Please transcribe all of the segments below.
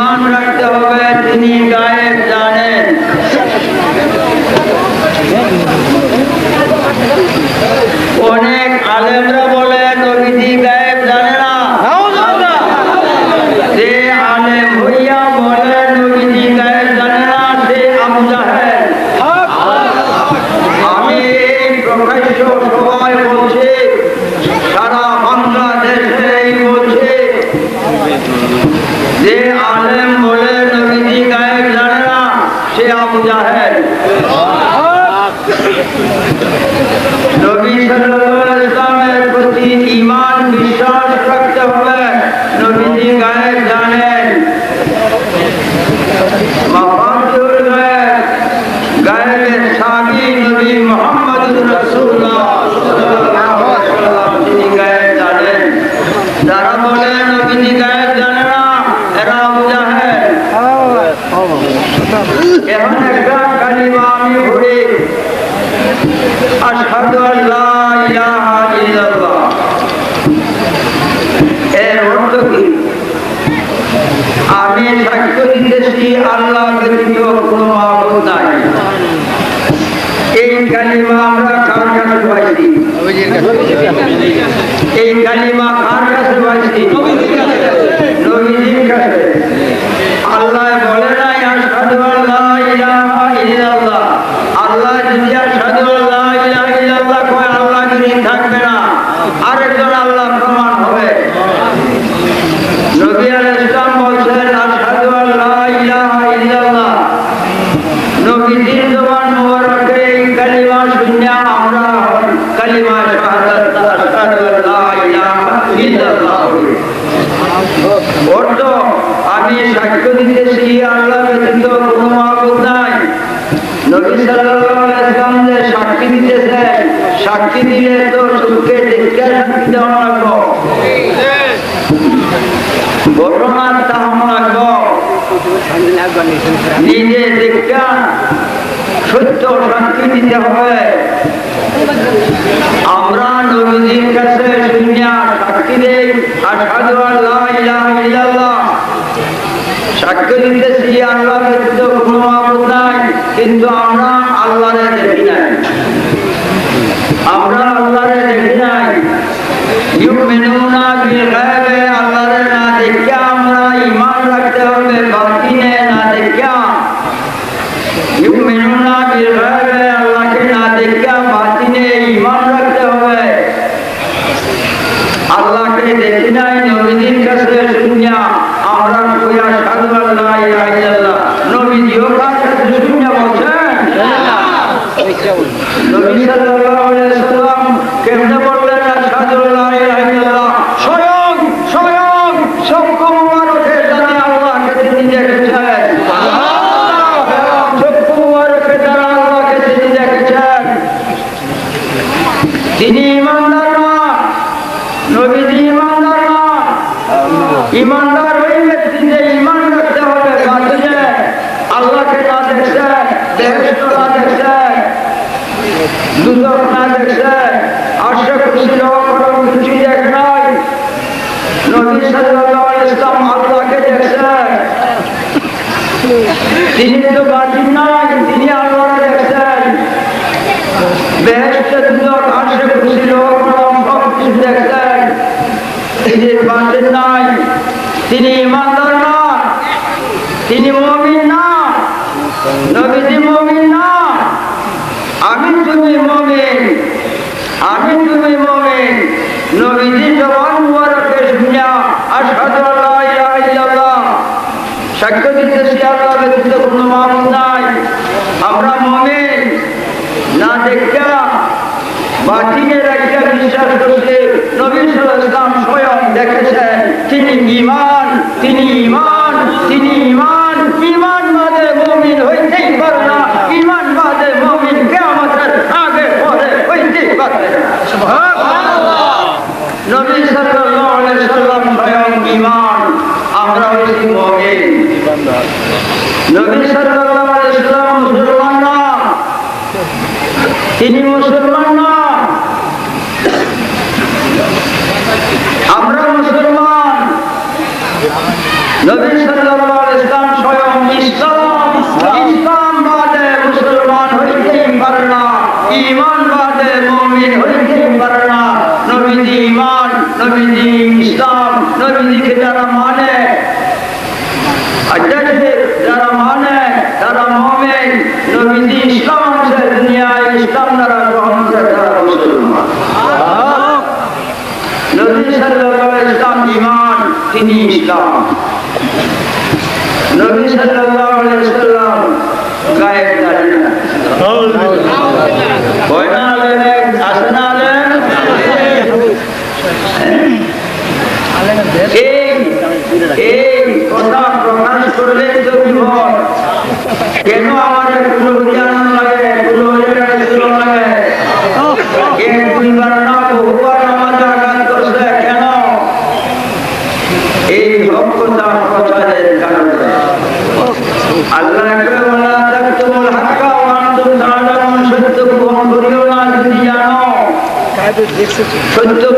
ইমান রাখতে হবে তিনি গায়েব জানেন অনেক আলেমরা বলে নবীজি গায়েব জানে না যে আলেম হইয়া বলে নবীজি গায়েব জানে না সে আবু জাহেল আমি এই প্রকাশ্য সবাই বলছি সারা বাংলাদেশে এই বলছি যে আলেম বলে নবীজি গায়েব জানে না সে আবু জাহেল নবী সাল্লাল্লাহু আলাইহি ইসলামের প্রতি ঈমান বিশ্বাস রাখতে হবে নবীজি গায়েব জানেন মাফাতুল গায়েব গায়েবের সাবি নবী মুহাম্মদুর রাসূলুল্লাহ সাল্লাল্লাহু আলাইহি ওয়াসাল্লাম তিনি গায়েব জানেন যারা বলে নবীজি গায়েব জানে না এরা আবু জাহেল এখন একটা কালিমা আমি পড়ি আশহাদু আল্লা ইলাহা ইল্লাল্লাহ এর অর্থ কি আমি দিতেছি আল্লাহ ব্যতীত কোনো মাবুদ নাই। এই কালিমা আমরা কার কাছে পাইছি এই কালিমা কার কাছে পাইছি নবীজির কাছে আল্লাহ বলে নাই আশহাদু আল্লা ইলাহা ইল্লাল্লাহ আল্লাহ যদি আশহাদু আল্লা ইলাহা ইল্লাল্লাহ কয় আল্লাহ যদি থাকবে না আরেকজন আল্লাহ প্রমাণ হবে নবী আলাইহিস সালাম বলছেন আশহাদু আল্লা ইলাহা ইল্লাল্লাহ নবীজির জবান মোবারকে আমরা কালিমা শাহাদাত আশহাদু আল্লা ইলাহা ইল্লাল্লাহ অর্থ আমি সাক্ষ্য দিতেছি আল্লাহ নাই নবী সাল্লাল্লাহু যে সাক্ষী দিতেছেন সাক্ষী দিলে তো সুখে দেখে সাক্ষী দেওয়া লাগবো ঘটনার তাহম লাগবো নিজে দেখা সত্য শান্তি দিতে হবে আমরা নবীজির কাছে শুনিয়া সাক্ষী দেই, আশহাদু আল্লা ইলাহা ইল্লাল্লাহ। সাক্ষ্য দিতেছি আল্লাহ ব্যতীত কোনো মাবুদ নাই, কিন্তু আমরা আল্লাহরে দেখি নাই আমরা আল্লাহরে দেখি নাই ইউমিনুনা বিল গায়বে আল্লাহরে না দেখিয়া আমরা ঈমান রাখতে হবে বাতিনে না দেখিয়া ইউমিনুনা বিল গায়বে আল্লাহকে না দেখিয়া বাতিনে ঈমান রাখতে হবে আল্লাহকে দেখি নাই নবীজির কাছে শুনিয়া আমরা কইয়া সাধু আল্লাহ ইলাহা ইল্লাল্লাহ নবীজিও কার কাছে শুনিয়া বলছেন নবী সাল্লাল্লাহু আলাইহি সাল্লাম কেমনে বললেন আশহাদু আল্লা ইলাহা ইল্লাল্লাহ স্বয়ং স্বয়ং সবক মুবারকের দ্বারা আল্লাহকে তিনি দেখেছেন সবক মুবারকের দ্বারা আল্লাহকে তিনি দেখেছেন তিনি ইমানদার না নবীজি ইমানদার না ইমানদার ওই ব্যক্তি যে ইমান রাখতে হবে বাতিলে আল্লাহকে না দেখছে বেহেশত না দেখছে দুদক না দেখছে আশা খুশি করম খুশি দেখ নাই তিনি তো নাই তিনি আল্লাহকে তিনি বাতিল ইমানদার না তিনি মমিন না নবীজি মমিন না আমি তুমি মমিন আমি তুমি মমিন নবীজি জবান মুবারকে শুনিয়া আশহাদু আল্লা ইলাহা ইল্লাল্লাহ কোনো মাবুদ নাই। আমরা মনে না দেখা বাতিলের একটা বিশ্বাস করছে নবী সাল্লাল্লাহু আলাইহি ওয়াসাল্লাম স্বয়ং দেখেছেন, তিনি ইমান তিনি ইমান তিনি ইমান ঈমান তিনি মুসলমান না। আমরা মুসলমান। নবী সাল্লাল্লাহু আলাইহি ইসলাম স্বয়ং ইসলাম। ইসলাম বাদে মুসলমান হইতে পারে না ঈমান বাদে মুমিন হইতে পারে না মানে। আচ্ছা, দিনিকা নবী সাল্লাল্লাহু আলাইহি সাল্লাম গায়েব জানেন না। সত্য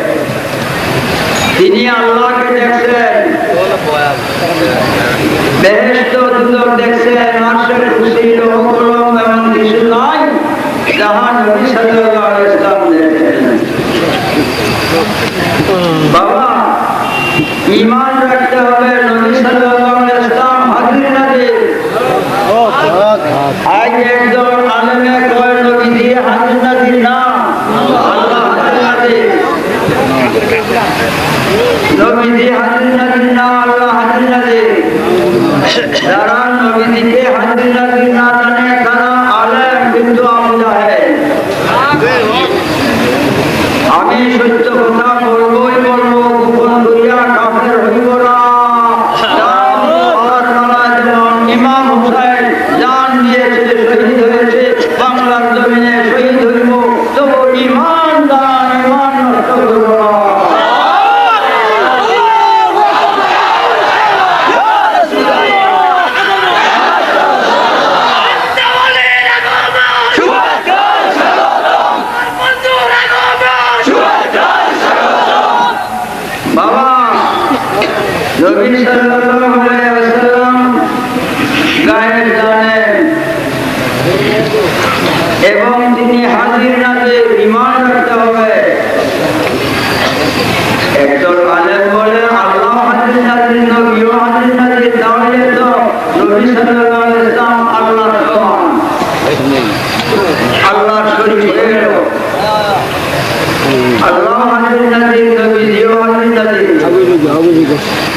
তিনি আল্লাহকে দেখছেন। বেহেস্ত সুন্দর দেখছেন, মানুষের খুশি রকম এমন কিছু নাই যাহা নবী সাল্লাল্লাহু আলাইহি ওয়াসাল্লাম দেখছেন हदीना की ना जाने कना आलम बिंदु आमदा है আমি সত্য কথা tardes.